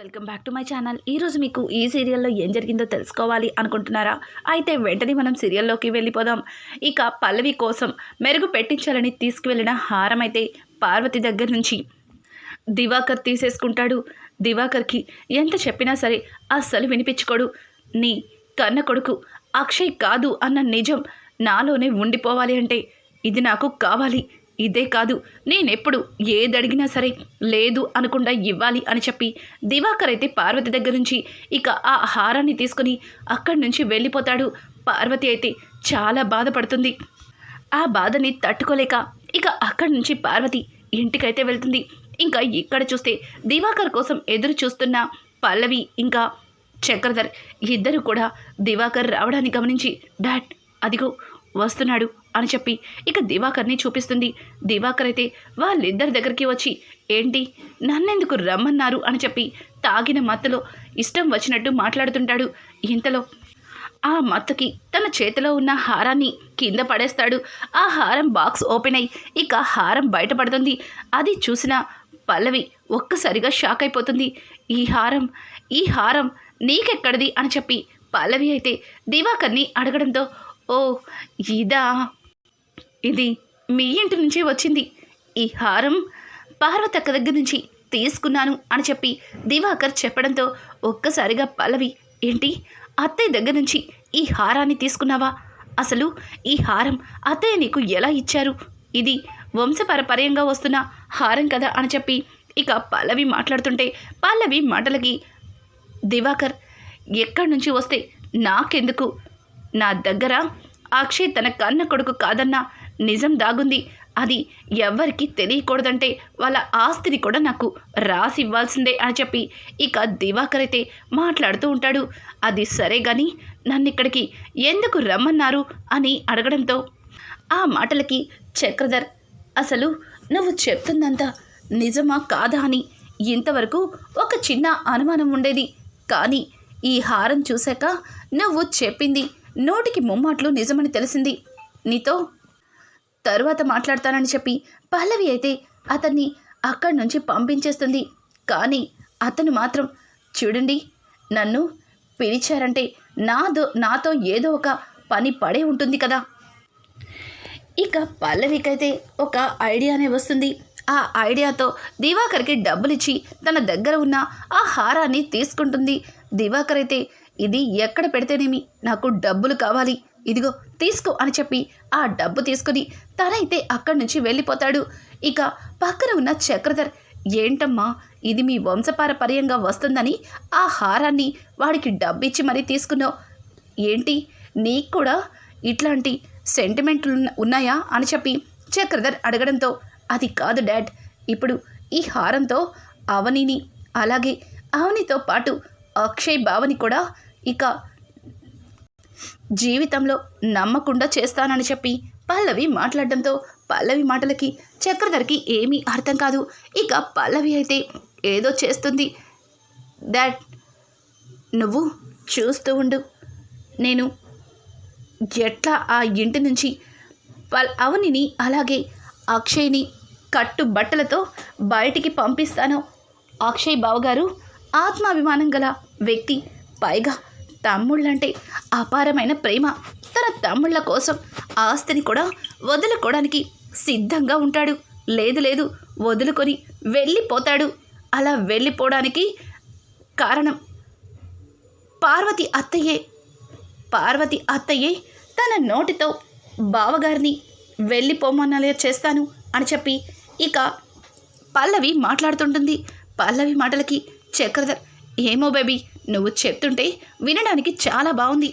Welcome back to my channel. ఈరోజు మీకు ఈ సీరియల్లో ఏం జరిగిందో తెలుసుకోవాలి అనుకుంటున్నారా? అయితే వెంటనే మనం సీరియల్లోకి వెళ్ళిపోదాం. ఇక పల్లవి కోసం మెరుగు పెట్టించాలని తీసుకువెళ్ళిన హారం అయితే పార్వతి దగ్గర నుంచి దివాకర్ తీసేసుకుంటాడు. దివాకర్కి ఎంత చెప్పినా సరే అస్సలు వినిపించుకోడు. నీ కన్న కొడుకు అక్షయ్ కాదు అన్న నిజం నాలోనే ఉండిపోవాలి అంటే ఇది నాకు కావాలి. ఇదే కాదు నేనెప్పుడు ఏదడిగినా సరే లేదు అనకుండా ఇవ్వాలి అని చెప్పి దివాకర్ అయితే పార్వతి దగ్గర నుంచి ఇక ఆ హారాన్ని తీసుకుని అక్కడి నుంచి వెళ్ళిపోతాడు. పార్వతి అయితే చాలా బాధపడుతుంది. ఆ బాధని తట్టుకోలేక ఇక అక్కడి నుంచి పార్వతి ఇంటికైతే వెళ్తుంది. ఇంకా ఇక్కడ చూస్తే దివాకర్ కోసం ఎదురు చూస్తున్న పల్లవి ఇంకా చక్రధర్ ఇద్దరు కూడా దివాకర్ రావడాన్ని గమనించి డాడ్ అదిగో వస్తున్నాడు అని చెప్పి ఇక దివాకర్ని చూపిస్తుంది. దివాకర్ అయితే వాళ్ళిద్దరి దగ్గరికి వచ్చి ఏంటి? నన్నెందుకు రమ్మన్నారు? అని చెప్పి తాగిన మత్తులో ఇష్టం వచ్చినట్టు మాట్లాడుతుంటాడు. ఇంతలో ఆ మత్తుకి తన చేతిలో ఉన్న హారాన్ని కింద పడేస్తాడు. ఆ హారం బాక్స్ ఓపెన్ అయి ఇక హారం బయటపడుతుంది. అది చూసిన పల్లవి ఒక్కసారిగా షాక్ అయిపోతుంది. ఈ హారం ఈ హారం నీకెక్కడిది? అని చెప్పి పల్లవి అయితే దివాకర్ని అడగడంతో ఓ ఇదా. ఇది మీ ఇంటి నుంచే వచ్చింది. ఈ హారం పార్వతక్క దగ్గర నుంచి తీసుకున్నాను అని చెప్పి దివాకర్ చెప్పడంతో ఒక్కసారిగా పల్లవి ఏంటి? అత్తయ్య దగ్గర నుంచి ఈ హారాన్ని తీసుకున్నావా? అసలు ఈ హారం అత్తయ్య నీకు ఎలా ఇచ్చారు? ఇది వంశపరపర్యంగా వస్తున్న హారం కదా అని చెప్పి ఇక పల్లవి మాట్లాడుతుంటే పల్లవి మాటలకి దివాకర్ ఎక్కడి నుంచి వస్తే నాకెందుకు? నా దగ్గర అక్షయ్ తన కన్న కొడుకు కాదన్న నిజం దాగుంది. అది ఎవ్వరికీ తెలియకూడదంటే వాళ్ళ ఆస్తిని కూడా నాకు రాసి ఇవ్వాల్సిందే అని చెప్పి ఇక దివాకర్ అయితే మాట్లాడుతూ ఉంటాడు. అది సరే కానీ నన్ను ఇక్కడికి ఎందుకు రమ్మన్నారు అని అడగడంతో ఆ మాటలకి చక్రధర్ అసలు నువ్వు చెప్తుందంతా నిజమా కాదా అని ఇంతవరకు ఒక చిన్న అనుమానం ఉండేది. కానీ ఈ హారం చూశాక నువ్వు చెప్పింది నోటికి ముమ్మాట్లు నిజమని తెలిసింది. నీతో తరువాత మాట్లాడతానని చెప్పి పల్లవి అయితే అతన్ని అక్కడి నుంచి పంపించేస్తుంది. కానీ అతను మాత్రం చూడండి నన్ను పిలిచారంటే నాదో నాతో ఏదో ఒక పని పడే ఉంటుంది కదా. ఇక పల్లవికైతే ఒక ఐడియానే వస్తుంది. ఆ ఐడియాతో దివాకర్కి డబ్బులిచ్చి తన దగ్గర ఉన్న ఆ హారాన్ని తీసుకుంటుంది. దివాకర్ అయితే ఇది ఎక్కడ పెడితేనేమి నాకు డబ్బులు కావాలి. ఇదిగో తీసుకో అని చెప్పి ఆ డబ్బు తీసుకుని తనైతే అక్కడి నుంచి వెళ్ళిపోతాడు. ఇక పక్కన ఉన్న చక్రధర్ ఏంటమ్మా ఇది మీ వంశపారపర్యంగా వస్తుందని ఆ హారాన్ని వాడికి డబ్బిచ్చి మరీ తీసుకున్నావు. ఏంటి నీకు కూడా ఇట్లాంటి సెంటిమెంట్లు ఉన్నాయా? అని చెప్పి చక్రధర్ అడగడంతో అది కాదు డాడ్ ఇప్పుడు ఈ హారంతో అవనిని అలాగే అవనితో పాటు అక్షయ్ బావని కూడా ఇక జీవితంలో నమ్మకుండా చేస్తానని చెప్పి పల్లవి మాట్లాడడంతో పల్లవి మాటలకి చక్రధర్కి ఏమీ అర్థం కాదు. ఇక పల్లవి అయితే ఏదో చేస్తుంది. దాట్ నువ్వు చూస్తూ ఉండు. నేను ఎట్లా ఆ ఇంటి నుంచి పల్ అవనిని అలాగే అక్షయ్ని కట్టు బట్టలతో బయటికి పంపిస్తాను. అక్షయ్ బావగారు ఆత్మాభిమానం గల వ్యక్తి. పైగా తమ్ముళ్ళంటే అపారమైన ప్రేమ. తన తమ్ముళ్ళ కోసం ఆస్తిని కూడా వదులుకోవడానికి సిద్ధంగా ఉంటాడు. లేదు లేదు వదులుకొని వెళ్ళిపోతాడు. అలా వెళ్ళిపోవడానికి కారణం పార్వతి అత్తయ్యే. పార్వతి అత్తయ్యే తన నోటితో బావగారిని వెళ్ళిపోమన్నలే చేస్తాను అని చెప్పి ఇక పల్లవి మాట్లాడుతుంటుంది. పల్లవి మాటలకి చక్రధర్ ఏమో బేబీ నువ్వు చెప్తుంటే వినడానికి చాలా బాగుంది.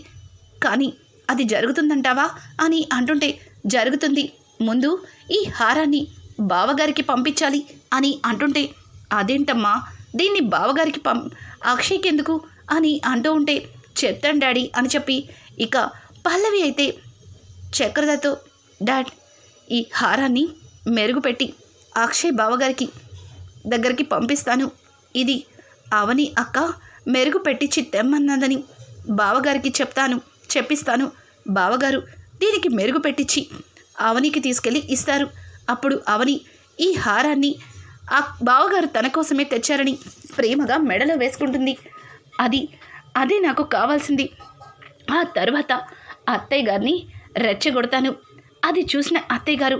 కానీ అది జరుగుతుందంటావా? అని అంటుంటే జరుగుతుంది. ముందు ఈ హారాన్ని బావగారికి పంపించాలి అని అంటుంటే అదేంటమ్మా? దీన్ని బావగారికి పం అక్షయ్కెందుకు? అని అంటూ ఉంటే చెప్తాను డాడీ అని చెప్పి ఇక పల్లవి అయితే చక్రదతో డాడ్ ఈ హారాన్ని మెరుగుపెట్టి అక్షయ్ బావగారికి దగ్గరికి పంపిస్తాను. ఇది అవని అక్క మెరుగు పెట్టించి తెమ్మన్నదని బావగారికి చెప్తాను చెప్పిస్తాను. బావగారు దీనికి మెరుగు పెట్టించి అవనికి తీసుకెళ్ళి ఇస్తారు. అప్పుడు అవని ఈ హారాన్ని ఆ బావగారు తన కోసమే తెచ్చారని ప్రేమగా మెడలో వేసుకుంటుంది. అది అదే నాకు కావాల్సింది. ఆ తర్వాత అత్తయ్య గారిని రెచ్చగొడతాను. అది చూసిన అత్తయ్య గారు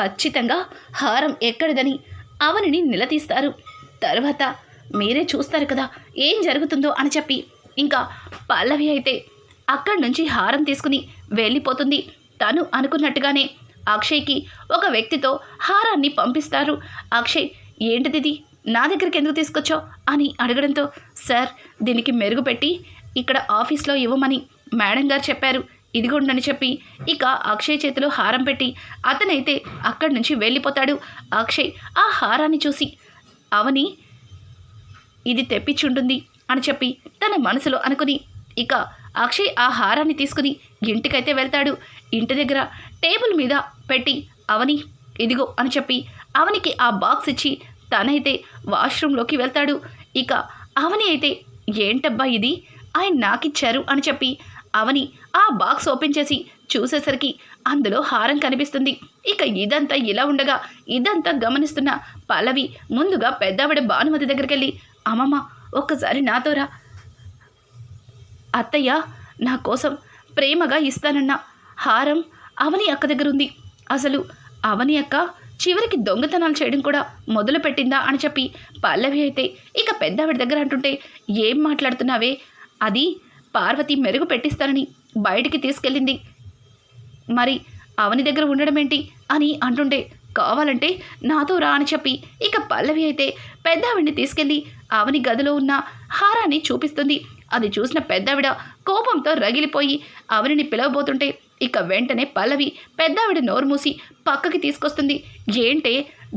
ఖచ్చితంగా హారం ఎక్కడిదని అవనిని నిలదీస్తారు. తర్వాత మీరే చూస్తారు కదా ఏం జరుగుతుందో అని చెప్పి. ఇంకా పల్లవి అయితే అక్కడి నుంచి హారం తీసుకుని వెళ్ళిపోతుంది. తను అనుకున్నట్టుగానే అక్షయ్కి ఒక వ్యక్తితో హారాన్ని పంపిస్తారు. అక్షయ్ ఏంటిది నా దగ్గరికి ఎందుకు తీసుకొచ్చావు? అని అడగడంతో సార్ దీనికి మెరుగుపెట్టి ఇక్కడ ఆఫీస్లో ఇవ్వమని మేడం గారు చెప్పారు. ఇదిగోండని చెప్పి ఇక అక్షయ్ చేతిలో హారం పెట్టి అతనైతే అక్కడి నుంచి వెళ్ళిపోతాడు. అక్షయ్ ఆ హారాన్ని చూసి అవని ఇది తెప్పించుంటుంది అని చెప్పి తన మనసులో అనుకుని. ఇక అక్షయ్ ఆ హారాన్ని తీసుకుని ఇంటికైతే వెళ్తాడు. ఇంటి దగ్గర టేబుల్ మీద పెట్టి అవని ఇదిగో అని చెప్పి అవనికి ఆ బాక్స్ ఇచ్చి తనైతే వాష్రూమ్లోకి వెళ్తాడు. ఇక అవని అయితే ఏంటబ్బా ఇది? ఆయన నాకిచ్చారు అని చెప్పి అవని ఆ బాక్స్ ఓపెన్ చేసి చూసేసరికి అందులో హారం కనిపిస్తుంది. ఇక ఇదంతా ఇలా ఉండగా ఇదంతా గమనిస్తున్న పల్లవి ముందుగా పెద్దావిడ భానుమతి దగ్గరికి వెళ్ళి అమ్మమ్మ ఒక్కసారి నాతోరా అత్తయ్య నా కోసం ప్రేమగా ఇస్తానన్న హారం అవని అక్క దగ్గర ఉంది అసలు అవని అక్క చివరికి దొంగతనాలు చేయడం కూడా మొదలు పెట్టిందా అని చెప్పి పల్లవి అయితే ఇక పెద్దవిడ దగ్గర అంటుంటే ఏం మాట్లాడుతున్నావే? అది పార్వతి మెరుగు పెట్టిస్తానని బయటికి తీసుకెళ్ళింది. మరి అవని దగ్గర ఉండడం ఏంటి అని అంటుంటే కావాలంటే నాతో రా అని చెప్పి ఇక పల్లవి అయితే పెద్దావిడిని తీసుకెళ్ళి ఆవని గదిలో ఉన్న హారాన్ని చూపిస్తుంది. అది చూసిన పెద్దావిడ కోపంతో రగిలిపోయి అవనిని పిలవబోతుంటే ఇక వెంటనే పల్లవి పెద్దావిడ నోరు మూసి పక్కకి తీసుకొస్తుంది. ఏంటే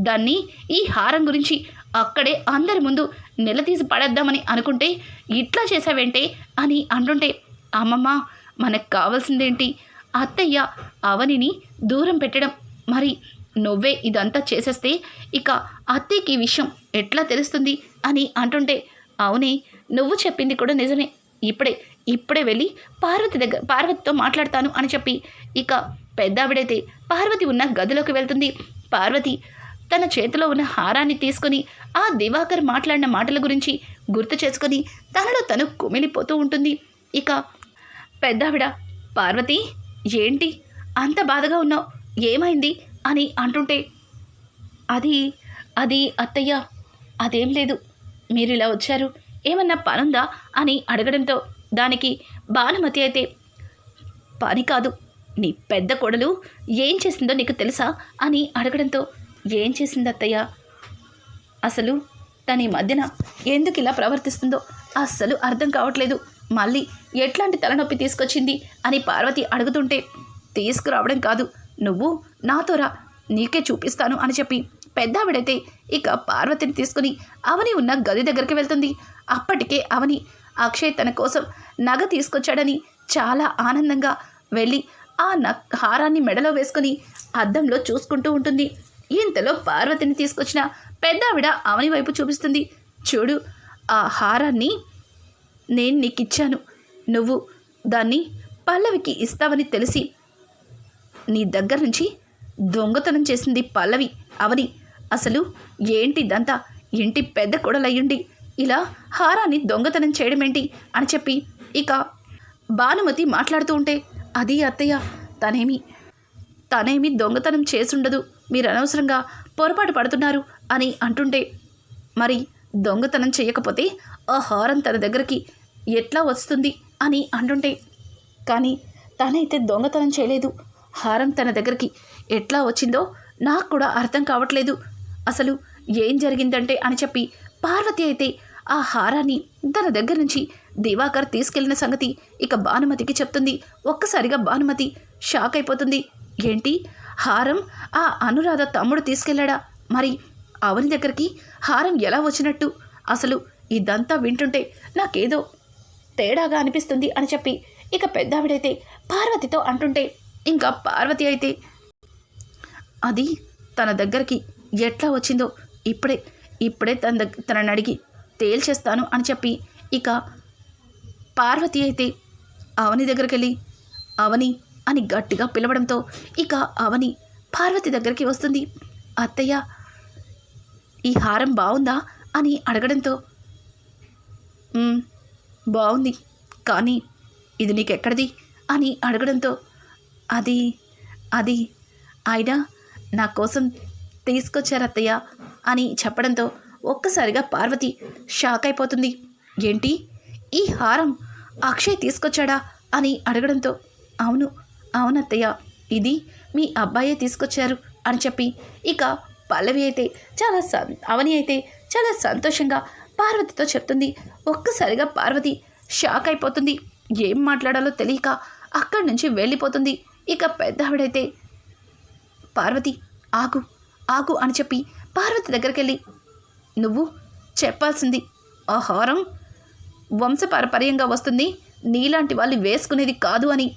దాన్ని ఈ హారం గురించి అక్కడే అందరి ముందు నిలదీసి పడేద్దామని అనుకుంటే ఇట్లా చేసావేంటే అని అంటుంటే అమ్మమ్మ మనకు కావాల్సిందేంటి? అత్తయ్య అవనిని దూరం పెట్టడం. మరి నువ్వే ఇదంతా చేసేస్తే ఇక అత్తయ్యకి ఈ విషయం ఎట్లా తెలుస్తుంది అని అంటుంటే అవునే నువ్వు చెప్పింది కూడా నిజమే. ఇప్పుడే ఇప్పుడే వెళ్ళి పార్వతి దగ్గర పార్వతితో మాట్లాడతాను అని చెప్పి ఇక పెద్దావిడైతే పార్వతి ఉన్న గదిలోకి వెళ్తుంది. పార్వతి తన చేతిలో ఉన్న హారాన్ని తీసుకొని ఆ దివాకర్ మాట్లాడిన మాటల గురించి గుర్తు చేసుకొని తనలో తను కుమిలిపోతూ ఉంటుంది. ఇక పెద్దావిడ పార్వతి ఏంటి? అంత బాధగా ఉన్నావు? ఏమైంది? అని అంటుంటే అది అది అత్తయ్య అదేం లేదు. మీరు ఇలా వచ్చారు. ఏమన్నా పనుందా? అని అడగడంతో దానికి భానుమతి అయితే పని కాదు. నీ పెద్ద కొడలు ఏం చేసిందో నీకు తెలుసా? అని అడగడంతో ఏం చేసింది అత్తయ్య? అసలు తన ఈ మధ్యన ఎందుకు ఇలా ప్రవర్తిస్తుందో అస్సలు అర్థం కావట్లేదు. మళ్ళీ ఎట్లాంటి తలనొప్పి తీసుకొచ్చింది అని పార్వతి అడుగుతుంటే తీసుకురావడం కాదు. నువ్వు నాతో రా నీకే చూపిస్తాను అని చెప్పి పెద్దావిడైతే ఇక పార్వతిని తీసుకుని అవని ఉన్న గది దగ్గరికి వెళ్తుంది. అప్పటికే అవని అక్షయ్ తన కోసం నగ తీసుకొచ్చాడని చాలా ఆనందంగా వెళ్ళి ఆ న హారాన్ని మెడలో వేసుకుని అద్దంలో చూసుకుంటూ ఉంటుంది. ఇంతలో పార్వతిని తీసుకొచ్చిన పెద్దావిడ అవని వైపు చూపిస్తుంది. చూడు ఆ హారాన్ని నేను నీకు ఇచ్చాను నువ్వు దాన్ని పల్లవికి ఇస్తావని తెలిసి నీ దగ్గర నుంచి దొంగతనం చేసింది పల్లవి. అవని అసలు ఏంటి ఇదంతా? ఇంటి పెద్ద కొడలయ్యుండి ఇలా హారాన్ని దొంగతనం చేయడం ఏంటి అని చెప్పి ఇక భానుమతి మాట్లాడుతూ ఉంటే అది అత్తయ్య తనేమి? తనేమి దొంగతనం చేసుండదు మీరు అనవసరంగా పొరపాటు పడుతున్నారు అని అంటుంటే మరి దొంగతనం చేయకపోతే ఆ హారం తన దగ్గరికి ఎట్లా వస్తుంది అని అంటుంటే కానీ తనైతే దొంగతనం చేయలేదు. హారం తన దగ్గరికి ఎట్లా వచ్చిందో నాకు కూడా అర్థం కావట్లేదు. అసలు ఏం జరిగిందంటే అని చెప్పి పార్వతి అయితే ఆ హారాన్ని తన దగ్గర నుంచి దివాకర్ తీసుకెళ్ళిన సంగతి ఇక భానుమతికి చెప్తుంది. ఒక్కసారిగా భానుమతి షాక్ అయిపోతుంది. ఏంటి? హారం ఆ అనురాధ తమ్ముడు తీసుకెళ్ళాడా? మరి అవని దగ్గరికి హారం ఎలా వచ్చినట్టు? అసలు ఇదంతా వింటుంటే నాకేదో తేడాగా అనిపిస్తుంది అని చెప్పి ఇక పెద్దావిడైతే పార్వతితో అంటుంటే ఇంకా పార్వతి అయితే అది తన దగ్గరికి ఎట్లా వచ్చిందో ఇప్పుడే ఇప్పుడే తన దగ్గర తనని అడిగి తేల్చేస్తాను అని చెప్పి ఇక పార్వతి అయితే అవని దగ్గరికి వెళ్ళి అవని అని గట్టిగా పిలవడంతో ఇక అవని పార్వతి దగ్గరికి వస్తుంది. అత్తయ్య ఈ హారం బాగుందా అని అడగడంతో బాగుంది కానీ ఇది నీకెక్కడిది? అని అడగడంతో అది అది ఆయన నా కోసం తీసుకొచ్చారత్తయ్య అని చెప్పడంతో ఒక్కసారిగా పార్వతి షాక్ అయిపోతుంది. ఏంటి? ఈ హారం అక్షయ్ తీసుకొచ్చాడా అని అడగడంతో అవును అవునత్తయ్య ఇది మీ అబ్బాయే తీసుకొచ్చారు అని చెప్పి ఇక పల్లవి అయితే చాలా సం అవని అయితే చాలా సంతోషంగా పార్వతితో చెప్తుంది. ఒక్కసారిగా పార్వతి షాక్ అయిపోతుంది. ఏం మాట్లాడాలో తెలియక అక్కడి నుంచి వెళ్ళిపోతుంది. ఇక పెద్దావిడైతే పార్వతి ఆగు ఆగు అని చెప్పి పార్వతి దగ్గరికి వెళ్ళి నువ్వు చెప్పాల్సింది ఆ హారం వంశపారపర్యంగా వస్తుంది నీలాంటి వాళ్ళు వేసుకునేది కాదు అని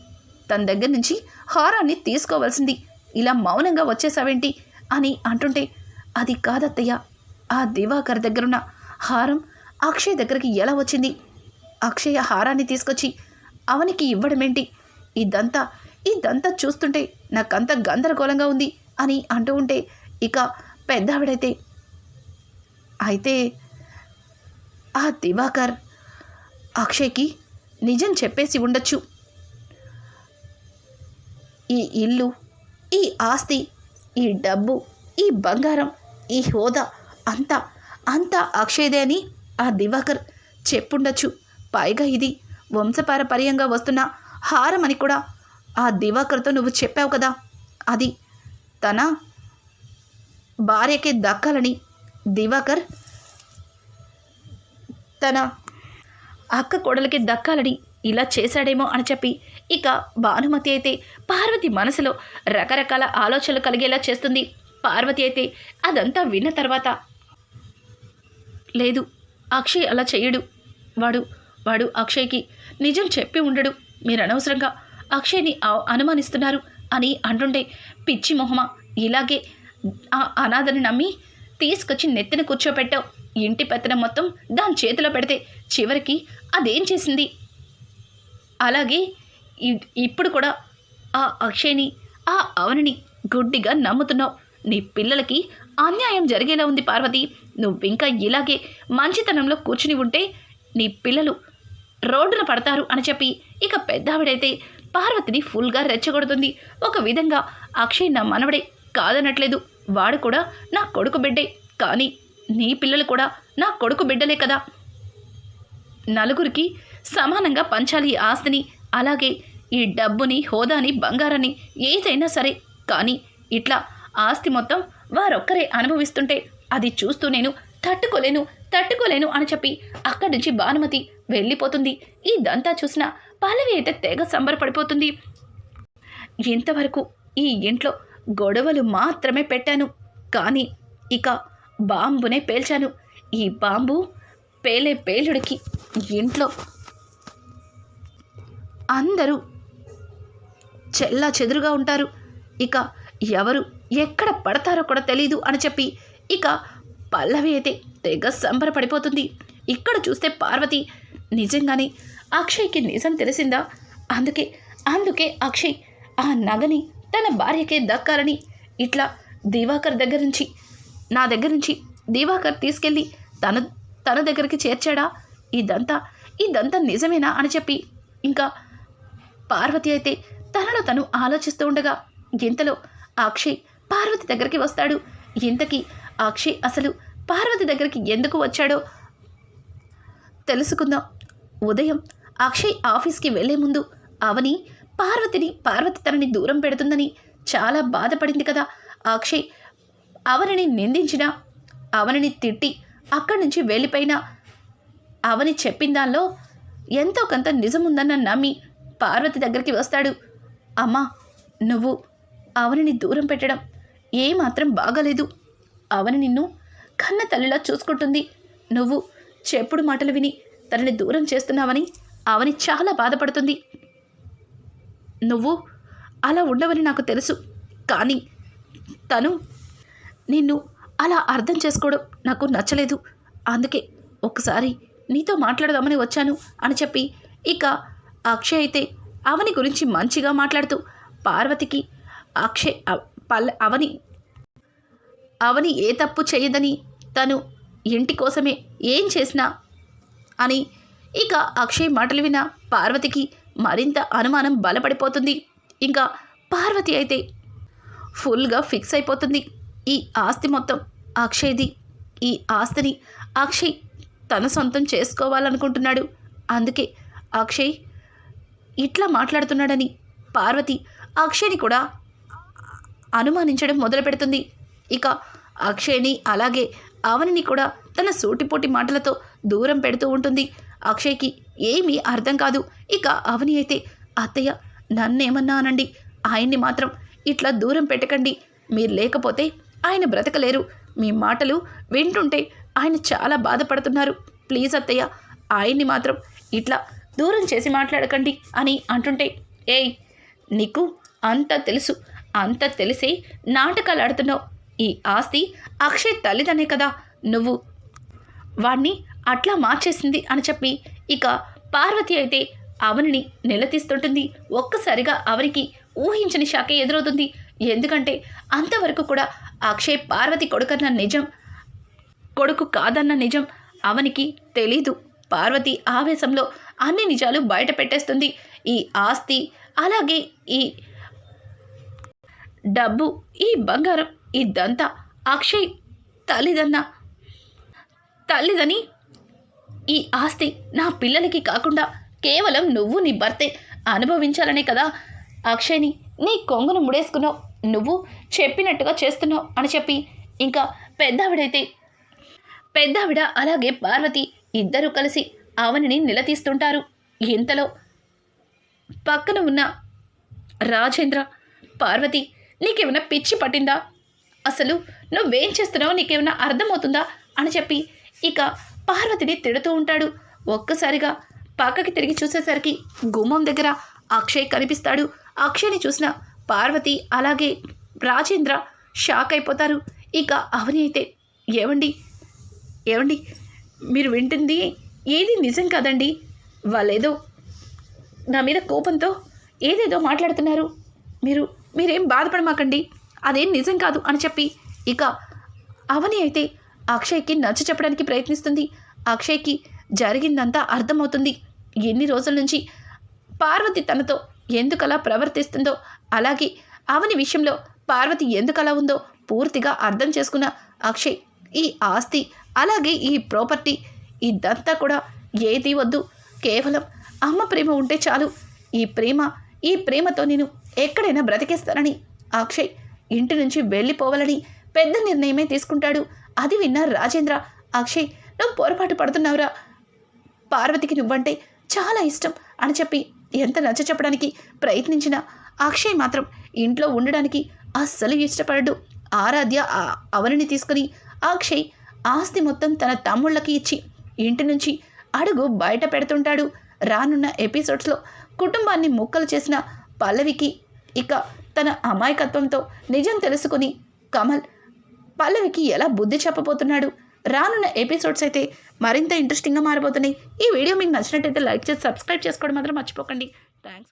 తన దగ్గర నుంచి హారాన్ని తీసుకోవాల్సింది. ఇలా మౌనంగా వచ్చేసావేంటి? అని అంటుంటే అది కాదత్తయ్య ఆ దివాకర్ దగ్గరున్న హారం అక్షయ్ దగ్గరికి ఎలా వచ్చింది? అక్షయ హారాన్ని తీసుకొచ్చి అవనికి ఇవ్వడమేంటి? ఇదంతా ఇదంతా చూస్తుంటే నాకంత గందరగోళంగా ఉంది అని అంటూ ఉంటే ఇక పెద్దావిడైతే అయితే ఆ దివాకర్ అక్షయ్కి నిజం చెప్పేసి ఉండొచ్చు. ఈ ఇల్లు ఈ ఆస్తి ఈ డబ్బు ఈ బంగారం ఈ హోదా అంతా అంతా అక్షయ్దే అని ఆ దివాకర్ చెప్పుండొచ్చు. పైగా ఇది వంశపారపర్యంగా వస్తున్న హారం అని కూడా ఆ దివాకర్తో నువ్వు చెప్పావు కదా. అది తన భార్యకి దక్కాలని దివాకర్ తన అక్క కొడలకి దక్కాలని ఇలా చేశాడేమో అని చెప్పి ఇక భానుమతి అయితే పార్వతి మనసులో రకరకాల ఆలోచనలు కలిగేలా చేస్తుంది. పార్వతి అయితే అదంతా విన్న తర్వాత లేదు అక్షయ్ అలా చేయడు. వాడు వాడు అక్షయ్కి నిజం చెప్పి ఉండడు. మీరు అనవసరంగా అక్షయ్ని అనుమానిస్తున్నారు అని అంటుండే పిచ్చి మొహమా ఇలాగే ఆ అనాథని నమ్మి తీసుకొచ్చి నెత్తిన కూర్చోపెట్టావు. ఇంటి పెత్తనం మొత్తం దాని చేతిలో పెడితే చివరికి అదేం చేసింది? అలాగే ఇప్పుడు కూడా ఆ అక్షయ్ని ఆ అవనిని గుడ్డిగా నమ్ముతున్నావు. నీ పిల్లలకి అన్యాయం జరిగేలా ఉంది పార్వతి. నువ్వింకా ఇలాగే మంచితనంలో కూర్చుని ఉంటే నీ పిల్లలు రోడ్డున పడతారు అని చెప్పి ఇక పెద్దావిడైతే పార్వతిని ఫుల్గా రెచ్చగొడుతుంది. ఒక విధంగా అక్షయ్ నా మనవడే కాదనట్లేదు. వాడు కూడా నా కొడుకు బిడ్డే. కానీ నీ పిల్లలు కూడా నా కొడుకు బిడ్డలే కదా. నలుగురికి సమానంగా పంచాలి ఆస్తిని. అలాగే ఈ డబ్బుని హోదాని బంగారాన్ని ఏదైనా సరే. కానీ ఇట్లా ఆస్తి మొత్తం వారొక్కరే అనుభవిస్తుంటే అది చూస్తూ నేను తట్టుకోలేను తట్టుకోలేను అని చెప్పి అక్కడి నుంచి భానుమతి వెళ్ళిపోతుంది. ఇదంతా చూసిన పల్లవి అయితే తెగ సంబరపడిపోతుంది. ఇంతవరకు ఈ ఇంట్లో గొడవలు మాత్రమే పెట్టాను. కానీ ఇక బాంబునే పేల్చాను. ఈ బాంబు పేలే పేలుడికి ఇంట్లో అందరూ చెల్లా చెదురుగా ఉంటారు. ఇక ఎవరు ఎక్కడ పడతారో కూడా తెలీదు అని చెప్పి ఇక పల్లవి అయితే తెగ సంబరపడిపోతుంది. ఇక్కడ చూస్తే పార్వతి నిజంగానే అక్షయ్కి నిజం తెలిసిందా? అందుకే అందుకే అక్షయ్ ఆ నగని తన భార్యకే దక్కాలని ఇట్లా దివాకర్ దగ్గర నుంచి నా దగ్గర నుంచి దివాకర్ తీసుకెళ్ళి తన తన దగ్గరికి చేర్చాడా? ఇదంతా ఇదంతా నిజమేనా అని చెప్పి ఇంకా పార్వతి అయితే తనలో తను ఆలోచిస్తూ ఉండగా ఇంతలో అక్షయ్ పార్వతి దగ్గరికి వస్తాడు. ఇంతకీ అక్షయ్ అసలు పార్వతి దగ్గరికి ఎందుకు వచ్చాడో తెలుసుకుందాం. ఉదయం అక్షయ్ ఆఫీస్కి వెళ్ళే ముందు అవని పార్వతిని పార్వతి తనని దూరం పెడుతుందని చాలా బాధపడింది కదా. అక్షయ్ అవనిని నిందించిన అవనిని తిట్టి అక్కడి నుంచి వెళ్ళిపోయిన అవని చెప్పిన దానిలో ఎంతో కొంత నిజముందన్న నమ్మి పార్వతి దగ్గరికి వస్తాడు. అమ్మా నువ్వు అవనిని దూరం పెట్టడం ఏమాత్రం బాగలేదు. అవని నిన్ను కన్న తల్లిలా చూసుకుంటుంది. నువ్వు చెప్పుడు మాటలు విని తనని దూరం చేస్తున్నావని అవని చాలా బాధపడుతుంది. నువ్వు అలా ఉండవని నాకు తెలుసు. కానీ తను నిన్ను అలా అర్థం చేసుకోవడం నాకు నచ్చలేదు. అందుకే ఒకసారి నీతో మాట్లాడదామని వచ్చాను అని చెప్పి ఇక అక్షయ్ అయితే అవని గురించి మంచిగా మాట్లాడుతూ పార్వతికి అక్షయ్ పల్ అవని అవని ఏ తప్పు చేయదని తను ఇంటి కోసమే ఏం చేసినా అని ఇక అక్షయ్ మాటలు విన్న పార్వతికి మరింత అనుమానం బలపడిపోతుంది. ఇంకా పార్వతి అయితే ఫుల్గా ఫిక్స్ అయిపోతుంది. ఈ ఆస్తి మొత్తం అక్షయ్ది. ఈ ఆస్తిని అక్షయ్ తన సొంతం చేసుకోవాలనుకుంటున్నాడు. అందుకే అక్షయ్ ఇట్లా మాట్లాడుతున్నాడని పార్వతి అక్షయ్ని కూడా అనుమానించడం మొదలు పెడుతుంది. ఇక అక్షయ్ని అలాగే అవనిని కూడా తన సూటిపోటి మాటలతో దూరం పెడుతూ ఉంటుంది. అక్షయ్కి ఏమీ అర్థం కాదు. ఇక అవని అయితే అత్తయ్య నన్నేమన్నా అనండి ఆయన్ని మాత్రం ఇట్లా దూరం పెట్టకండి. మీరు లేకపోతే ఆయన బ్రతకలేరు. మీ మాటలు వింటుంటే ఆయన చాలా బాధపడుతున్నారు. ప్లీజ్ అత్తయ్య ఆయన్ని మాత్రం ఇట్లా దూరం చేసి మాట్లాడకండి అని అంటుంటే ఏయ్ నీకు అంత తెలుసు. అంత తెలిసే నాటకాలు ఆడుతున్నావు. ఈ ఆస్తి అక్షయ్ తల్లిదనే కదా. నువ్వు వాణ్ణి అట్లా మార్చేసింది అని చెప్పి ఇక పార్వతి అయితే అవనిని నిలదీస్తుంటుంది. ఒక్కసారిగా అవనికి ఊహించని షాకే ఎదురవుతుంది. ఎందుకంటే అంతవరకు కూడా అక్షయ్ పార్వతి కొడుకన్న నిజం కొడుకు కాదన్న నిజం అవనికి తెలీదు. పార్వతి ఆవేశంలో అన్ని నిజాలు బయట పెట్టేస్తుంది. ఈ ఆస్తి అలాగే ఈ డబ్బు ఈ బంగారం ఇదంతా అక్షయ్ తల్లిదన్న తల్లిదని ఈ ఆస్తి నా పిల్లలకి కాకుండా కేవలం నువ్వు నీ భర్తే అనుభవించాలనే కదా? అక్షయ్ని నీ కొంగును ముడేసుకున్నావు. నువ్వు చెప్పినట్టుగా చేస్తున్నావు అని చెప్పి ఇంకా పెద్దావిడైతే. పెద్దావిడ అలాగే పార్వతి ఇద్దరూ కలిసి అవనిని నిలదీస్తుంటారు. ఇంతలో పక్కన ఉన్న రాజేంద్ర పార్వతి నీకేమైనా పిచ్చి పట్టిందా? అసలు నువ్వేం చేస్తున్నావో నీకేమైనా అర్థమవుతుందా? అని చెప్పి ఇక పార్వతిని తిడుతూ ఉంటాడు. ఒక్కసారిగా పక్కకి తిరిగి చూసేసరికి గుమ్మం దగ్గర అక్షయ్ కనిపిస్తాడు. అక్షయ్ని చూసిన పార్వతి అలాగే రాజేంద్ర షాక్ అయిపోతారు. ఇక అవని అయితే ఏవండి? ఏవండి? మీరు వింటుంది ఏది నిజం కాదండి? వాళ్ళేదో నా మీద కోపంతో ఏదేదో మాట్లాడుతున్నారు. మీరు మీరేం బాధపడమాకండి. అదేం నిజం కాదు అని చెప్పి ఇక అవని అయితే అక్షయ్కి నచ్చ చెప్పడానికి ప్రయత్నిస్తుంది. అక్షయ్కి జరిగిందంతా అర్థమవుతుంది. ఎన్ని రోజుల నుంచి పార్వతి తనతో ఎందుకలా ప్రవర్తిస్తుందో అలాగే అవని విషయంలో పార్వతి ఎందుకలా ఉందో పూర్తిగా అర్థం చేసుకున్న అక్షయ్ ఈ ఆస్తి అలాగే ఈ ప్రాపర్టీ ఇదంతా కూడా ఏది వద్దు. కేవలం అమ్మ ప్రేమ ఉంటే చాలు. ఈ ప్రేమ ఈ ప్రేమతో నేను ఎక్కడైనా బ్రతికేస్తానని అక్షయ్ ఇంటి నుంచి వెళ్ళిపోవాలని పెద్ద నిర్ణయమే తీసుకుంటాడు. అది విన్న రాజేంద్ర అక్షయ్ నువ్వు పొరపాటు పడుతున్నావురా. పార్వతికి నువ్వంటే చాలా ఇష్టం అని చెప్పి ఎంత నచ్చ చెప్పడానికి ప్రయత్నించినా అక్షయ్ మాత్రం ఇంట్లో ఉండడానికి అస్సలు ఇష్టపడడు. ఆరాధ్య అవనిని తీసుకుని అక్షయ్ ఆస్తి మొత్తం తన తమ్ముళ్ళకి ఇచ్చి ఇంటి నుంచి అడుగు బయట పెడుతుంటాడు. రానున్న ఎపిసోడ్స్లో కుటుంబాన్ని ముక్కలు చేసిన పల్లవికి ఇక తన అమాయకత్వంతో నిజం తెలుసుకుని కమల్ పల్లవికి ఎలా బుద్ధి చెప్పబోతున్నాడు? రానున్న ఎపిసోడ్స్ అయితే మరింత ఇంట్రెస్టింగ్గా మారిపోతున్నాయి ఈ వీడియో మీకు నచ్చినట్టయితే లైక్ చేసి సబ్స్క్రైబ్ చేసుకోవడం మాత్రం మర్చిపోకండి. థ్యాంక్స్